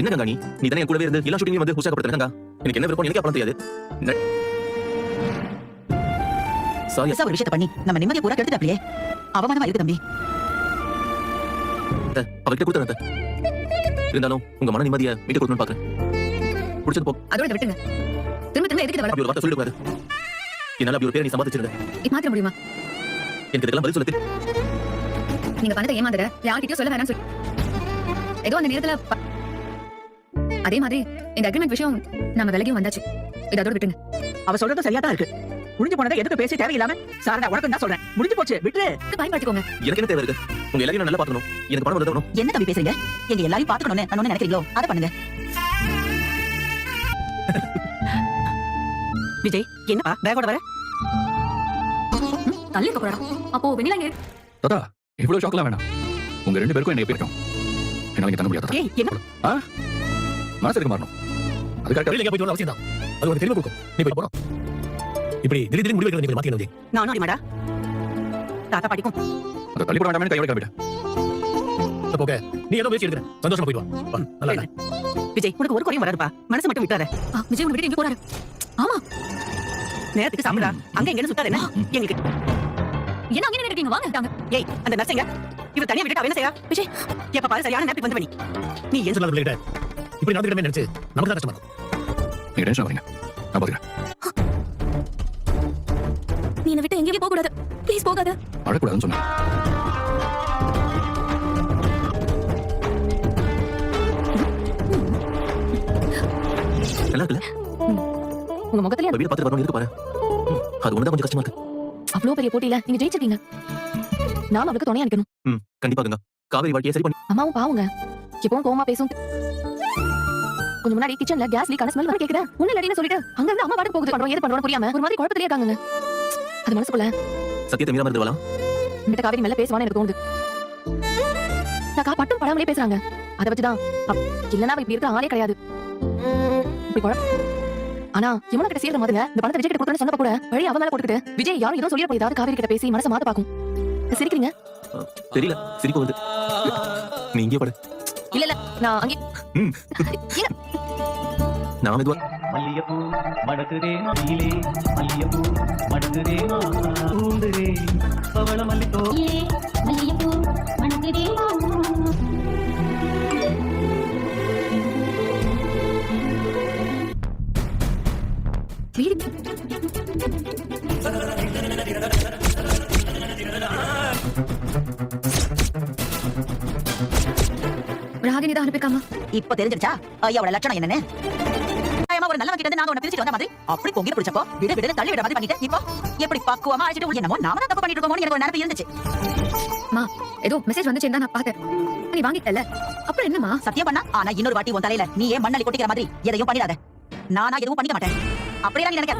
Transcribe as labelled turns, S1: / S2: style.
S1: என்ன கங்கா நீ நீ தானே கூடவே இருந்து எல்லா ஷூட்டிங்லயும் வந்து உற்சாகப்படுத்துற கங்கா? எனக்கு என்ன விருப்பம்? எனக்கு அப்புறம் தெரியாது. சாரி
S2: ஒரு விஷயத்தை பண்ணி நம்ம நிம்மதியை பூரா கெடுத்துட்டாப்லையே. அவமானமா இருக்கு தம்பி.
S1: அவர்கிட்ட அத்தை. இருந்தாலும் உங்க மன நிம்மதியை மீட்டு கொடுக்கணும்னு பாக்குறேன். பிடிச்சது போ.
S3: அதோட விட்டுங்க திரும்ப திரும்ப எதுக்கு
S1: அப்படி ஒரு வார்த்தை சொல்லிடக்கூடாது என்னால அப்படி ஒரு பேரை நீ சம்பாதிச்சிருந்த
S3: இது மாத்திர முடியுமா?
S1: எனக்கு இதுக்கெல்லாம் பதில் சொல்ல தெரி-
S3: நீங்க பண்ணதை ஏமாந்துட யார்கிட்டயும் சொல்ல வேணாம்னு சொல்லி ஏதோ அந்த நேரத்துல அதே மாதிரி இந்த அக்ரிமெண்ட் விஷயம் நம்ம விலகியும் வந்தாச்சு. இது அதோட விட்டுங்க
S2: அவ சொல்றது சரியா தான் இருக்கு. முடிஞ்சு போனதை எதுக்கு பேசி தேவையில்லாம சாரதா உனக்கு தான் சொல்றேன். முடிஞ்சு போச்சு விட்டு
S3: பயன்படுத்திக்கோங்க.
S1: எனக்கு என்ன தேவை இருக்கு? உங்க எல்லாரையும் நான் நல்லா பார்க்கணும். எனக்கு பணம் உதவணும்.
S2: என்ன தம்பி பேசுறீங்க? எங்க எல்லாரையும் பாத்துக்கணும்னு நான் ஒண்ணு நினைக்கிறீங்களோ? அதை பண்ணுங்க. விஜய் என்னப்பா? பேக்கோட வர?
S3: தள்ளி இருக்க போறா அப்போ வெண்ணிலா இங்க.
S4: தாத்தா இவ்வளவு ஷாக்லாம் வேணாம். உங்க ரெண்டு பேருக்கும் என்ன எப்படி இருக்கும் என்னால இங்க தங்க முடியாது?
S2: என்ன?
S4: மனசு இருக்க மாறணும். அது கரெக்டா
S5: வெளியில எங்க போயிட்டு அவசியம் தான். அது உனக்கு தெரியுமா கொடுக்கும். நீ போய் போறோம். இப்படி திடீர் திடீர் முடிவு எடுக்கிறது விஜய்.
S2: நானும் அடிமாடா. தாத்தா படிக்கும்.
S4: அதை தள்ளி போட வேண்டாமே கையோட காமிட்ட
S5: இப்ப போக. நீ ஏதோ பேசி எடுக்கிற சந்தோஷமா போயிட்டு வா. வா நல்லா இல்ல
S2: விஜய் உனக்கு ஒரு குறையும் வராதுப்பா. மனசு மட்டும் விட்டாத
S3: ஆ, விஜய் உங்க வீட்டு எங்க போறாரு. ஆமா.
S2: நேரத்துக்கு சாப்பிடா அங்க எங்கன்னு சுத்தாது என்ன? எங்களுக்கு.
S3: என்ன அங்கே இருக்கீங்க வாங்க தாங்க
S2: ஏய் அந்த நர்சங்க இவ தனியா விட்டுட்டு அவ என்ன செய்யறா விஜய். எப்ப பாரு சரியான நேரத்துக்கு வந்து பண்ணி. நீ
S5: ஏன் சொல்லாத பிள்ளைகிட்ட. இப்படி நடந்துக்கிட்டமே நினைச்சு நமக்கு தான் கஷ்டமா இருக்கும்.
S4: நீங்க டென்ஷன் ஆகுறீங்க நான் பாத்துக்கிறேன்.
S3: நீ என்னை விட்டு எங்கேயும் போக கூடாது ப்ளீஸ் போகாத.
S4: அழக்கூடாதுன்னு சொன்னேன்.
S1: நல்லா இருக்குல்ல
S3: உங்க முகத்திலே
S1: வீடு பார்த்துட்டு வரணும் இருக்கு பாரு. அது ஒண்ணுதான் கொஞ்சம் கஷ்டமா இருக்கு.
S3: அவ்வளவு பெரிய போட்டியில நீங்க ஜெயிச்சிருக்கீங்க. நான் அவளுக்கு துணையா நிக்கணும்
S1: ம் கண்டிப்பா கங்கா. காவேரி வாழ்க்கையை சரி பண்ணி
S3: அம்மாவும் பாவுங்க. எப்பவும் கோவமா பேசும். கொஞ்சம் முன்னாடி கிச்சன்ல கேஸ் லீக் ஆன ஸ்மெல் வர கேக்குதா. ஒண்ணு இல்லடின்னு சொல்லிட்டு. அங்க இருந்து அம்மா பாட்டு போகுது. பண்றோம் ஏது பண்றோம் புரியாம ஒரு மாதிரி குழப்பத்திலே இருக்காங்க அது மனசுக்குள்ள.
S1: சத்தியத்தை மீறாம இருந்துவாளா
S3: இந்த காவேரி மேல பேசுவான்னு எனக்கு தோணுது. நான் கா பட்டும் படாமலே பேசுறாங்க. அதை வச்சுதான். இல்லனா இப்படி இருக்க ஆளே கிடையாது. இப்படி ஆனா இவன கிட்ட சேர்ந்த மாதிரி இந்த பணத்தை விஜய் கிட்ட கொடுத்தேன்னு சொன்னப்ப கூட வழி அவ மேல போட்டுக்கிட்டு விஜய் யாரும் எதுவும் சொல்லிட போய் ஏதாவது காவேரி கிட்ட பேசி மனசை மாத்த பாக்கும் சிரிக்கிறீங்க?
S1: தெரியல. சிரிப்பு வந்து நீ இங்கே படு.
S3: இல்ல இல்ல. நான் அங்கே.
S1: நான் மெதுவா
S6: மல்லியப்பூ மணக்குதே மயிலே மல்லியப்பூ மணக்குதே ஊந்துதே பவள மல்லித்தோ
S7: மல்லிகைப்பூ
S3: ராகினி தான் அனுப்பிக்காமா
S2: இப்ப தெரிஞ்சிருச்சா? ஐயாவோட லட்சணம் என்னன்னு? நியாயமா ஒரு நல்லவன் கிட்ட நாங்க உன்னை பிரிச்சுட்டு வந்த மாதிரி? அப்படி பொங்கி பிடிச்சப்போ விடு விடு தள்ளி விட மாதிரி பண்ணிட்டு இப்போ எப்படி பக்குவமா அழைச்சிட்டு என்னமோ நாம தான் தப்பு பண்ணிட்டு இருக்கோமோன்னு எனக்கு ஒரு நினைப்பு இருந்துச்சு.
S3: ஏதோ மெசேஜ் வந்துச்சு நான் பார்த்தேன். நீ வாங்கிட்டல. அப்புறம் என்னமா
S2: சத்தியம் பண்ணா ஆனா இன்னொரு வாட்டி உன் தலையில நீ ஏன் மண்ணலி கொட்டிக்கிற மாதிரி எதையும் பண்ணிடாத. நானா எதுவும் பண்ணிக்க மாட்டேன். அப்படியே நீ நினைக்க